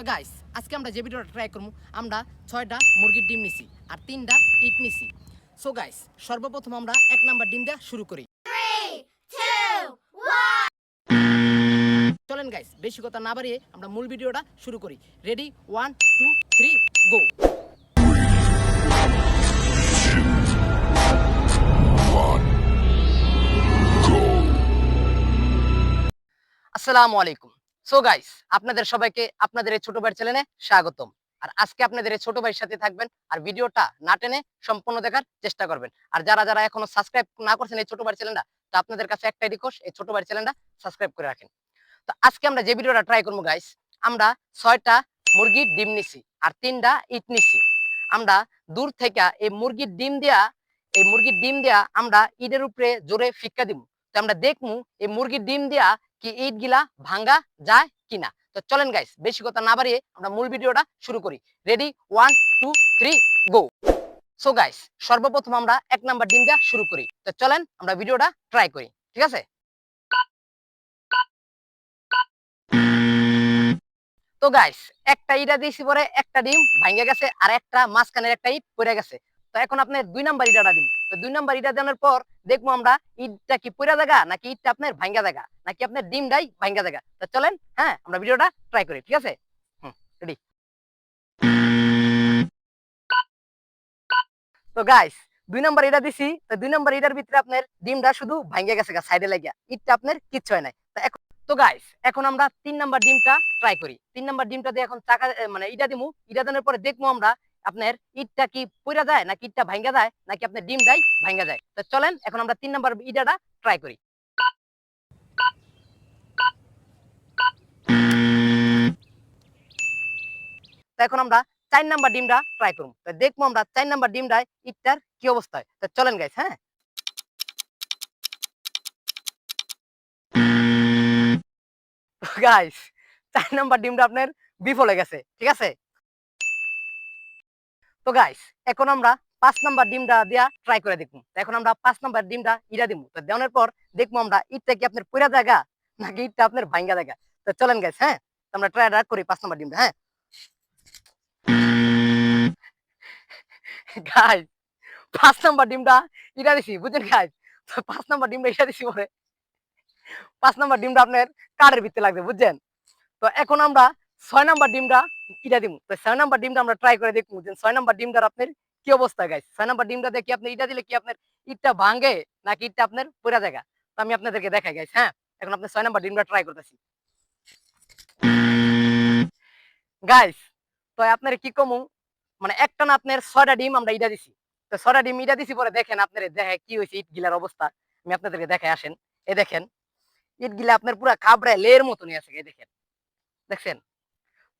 তো গাইস আজকে আমরা যে ভিডিওটা ট্রাই করব আমরা ছয়টা মুরগির ডিম নিছি আর তিনটা ইট নিছি। সো গাইস সর্বপ্রথম আমরা এক নাম্বার ডিম দেওয়া শুরু করি। চলেন গাইস বেশি কথা না বাড়িয়ে আমরা মূল ভিডিওটা শুরু করি। Ready one two three go আসসালামু আলাইকুম। সো গাইস আপনাদের সবাইকে, আপনাদের এই ছোট ভাইয়ের চ্যানেলে স্বাগতম। আর আজকে আপনাদের এই ছোট ভাইয়ের সাথে থাকবেন আর ভিডিওটা না টেনে সম্পূর্ণ দেখার চেষ্টা করবেন। আর যারা যারা এখনও সাবস্ক্রাইব না করছেন এই ছোট ভাইয়ের চ্যানেলটা তো আপনাদের কাছে একটাই রিকোয়েস্ট এই ছোট ভাইয়ের চ্যানেলটা সাবস্ক্রাইব করে রাখেন। তো আজকে আমরা যে ভিডিওটা ট্রাই করব গাইস আমরা ছয়টা মুরগির ডিম নিছি আর তিনটা ইট নিছি। আমরা দূর থেকে এই মুরগির ডিম দেয়া, এই মুরগির ডিম দেয়া আমরা ইটের উপরে জোরে ফিক্কা দিব। তো আমরা দেখমু এই মুরগির ডিম দেয়া কি ইট গিলা ভাঙ্গা যায় কিনা। তো চলেন গাইস বেশি কথা না বাড়িয়ে আমরা মূল ভিডিওটা শুরু করি। Ready one two three go so guys সর্বপ্রথম আমরা এক নাম্বার ডিম দেওয়া শুরু করি। তো চলেন আমরা ভিডিওটা ট্রাই করি, ঠিক আছে? তো গাইস একটা ইটা দিয়েছি পরে একটা ডিম ভাঙ্গে গেছে আর একটা মাঝখানের একটা ইট পড়ে গেছে। তো এখন আপনি দুই নাম্বার ইটাটা দিন। তো দুই নাম্বার ইটা দেওয়ার পর দেখব আমরা ইটটা কি পড়া জায়গা নাকি ইটটা আপনার ভাঙ্গা জায়গা, নাকি আপনার ডিমটাই ভাঙ্গা জায়গা। তো চলেন হ্যাঁ আমরা ভিডিওটা ট্রাই করি, ঠিক আছে? রেডি তো গাইস দুই নাম্বার ইটা দিছি, তো দুই নাম্বার ইটার ভিতরে আপনার ডিমটা শুধু ভাঙ্গে গেছে সাইডে লাগিয়া, ইটটা আপনার কিচ্ছু হয় নাই। তো এখন, তো গাইস এখন আমরা তিন নাম্বার ডিমটা ট্রাই করি। তিন নাম্বার ডিমটা দিয়ে এখন চাকা মানে ইটা দিমু, ইটা দেওয়ার পরে দেখব আমরা আপনার ইটটা কি পড়া যায়, নাকি ইটটা ভাঙ্গা যায়, নাকি আপনার ডিমটাই ভাঙ্গা যায়? তো চলেন, এখন আমরা তিন নাম্বার ইটাটা ট্রাই করি। এখন আমরা চার নাম্বার ডিমটা ট্রাই করব তো দেখব আমরা চার নাম্বার ডিমটায় ইটটার কি অবস্থা হয়। তো চলেন গাইস হ্যাঁ? গাইস চার নাম্বার ডিমটা আপনার বিফলে গেছে, ঠিক আছে? তো গাইস এখন আমরা পাঁচ নাম্বার ডিমটা দিয়া ট্রাই করে দেখব। এখন আমরা পাঁচ নাম্বার ডিমটা ইরা দিব। তো দেওয়ানোর পর দেখব আমরা ইটটা কি আপনার পুরা জায়গা নাকি ইটটা আপনার ভাঙ্গা জায়গা। তো চলেন গাইস হ্যাঁ? আমরা ট্রাই করি পাঁচ নাম্বার ডিমটা হ্যাঁ? গাইস পাঁচ নাম্বার ডিমটা ইটা দিছি, বুঝছেন গাইস তো পাঁচ নাম্বার ডিমটা ইটা দিছি পরে পাঁচ নাম্বার ডিমটা আপনার কাঠের ভিতরে লাগবে, বুঝছেন? তো এখন আমরা ছয় নাম্বার ডিমটা ইটা দিব তো ছয় নাম্বার ডিমটা আমরা ট্রাই করে দেখব যে ছয় নাম্বার ডিমটার আপনার কি অবস্থা গাইস ছয় নাম্বার ডিমটা দেখি আপনি ইটা দিলে কি আপনার ইটটা ভাঙে নাকি ইটটা আপনার পুরা জায়গা? তো আমি আপনাদেরকে দেখাই গাইস হ্যাঁ? এখন আপনি ছয় নাম্বার ডিমটা ট্রাই করতেছি। গাইস তো আপনার কি কমু? মানে একটা না আপনার ছয়টা ডিম আমরা ইটা দিছি। তো ছয়টা ডিম ইটা দিছি পরে দেখেন আপনার দেখে কি হয়েছে ইট গিলার অবস্থা। আমি আপনাদেরকে দেখাই আসেন। এ দেখেন, ইট গিলা আপনার পুরা খাবড়ায় লের মতনই আছে দেখেন। দেখছেন?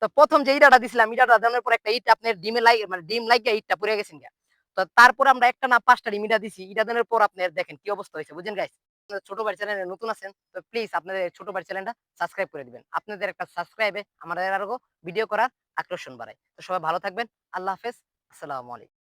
তো প্রথম যে ইটাটা দিছিলাম, ইটাটা দেওয়ার পর একটা ইট আপনার ডিমে লাই মানে ডিম লাগিয়ে ইটটা পুরে গেছেন গা তো তারপর আমরা একটা না পাঁচটা ডিম ইটা দিছি, ইটা দেওয়ার পর আপনার দেখেন কি অবস্থা হয়েছে বুঝেন গাইস ছোট বাড়ি চ্যানেলে নতুন আছেন, তো প্লিজ আপনাদের ছোট বাড়ি চ্যানেলটা সাবস্ক্রাইব করে দিবেন। আপনাদের একটা সাবস্ক্রাইবে আমাদের আরও ভিডিও করার আকর্ষণ বাড়ায়। তো সবাই ভালো থাকবেন, আল্লাহ হাফেজ, আসসালামু আলাইকুম।